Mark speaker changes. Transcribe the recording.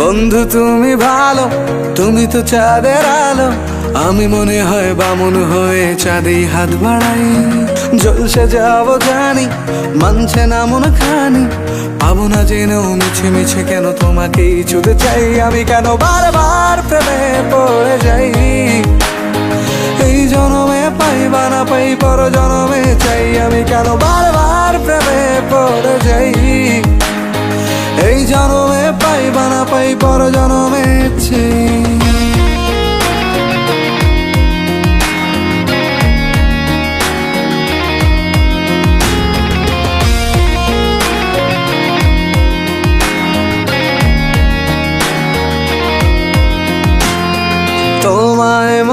Speaker 1: বন্ধু, তুমি ভালো, তুমি তো চাঁদের আলো। আমি মনে হয় বামন হয়ে চাঁদেই হাত বাড়াই। জলসে যাব জানি মানছে না মন খানি। পাবো না জেনেও মিছে মিছে কেন তোমাকেই ছুতে চাই? আমি কেন বারবার প্রেমে পড়ে যাই? এই জনমে পাই না পাই পর জনমে চাই। আমি কেন বারবার প্রেমে পড়ে যাই? এই জনমে পাই বা না পাই পর জনমে চাই।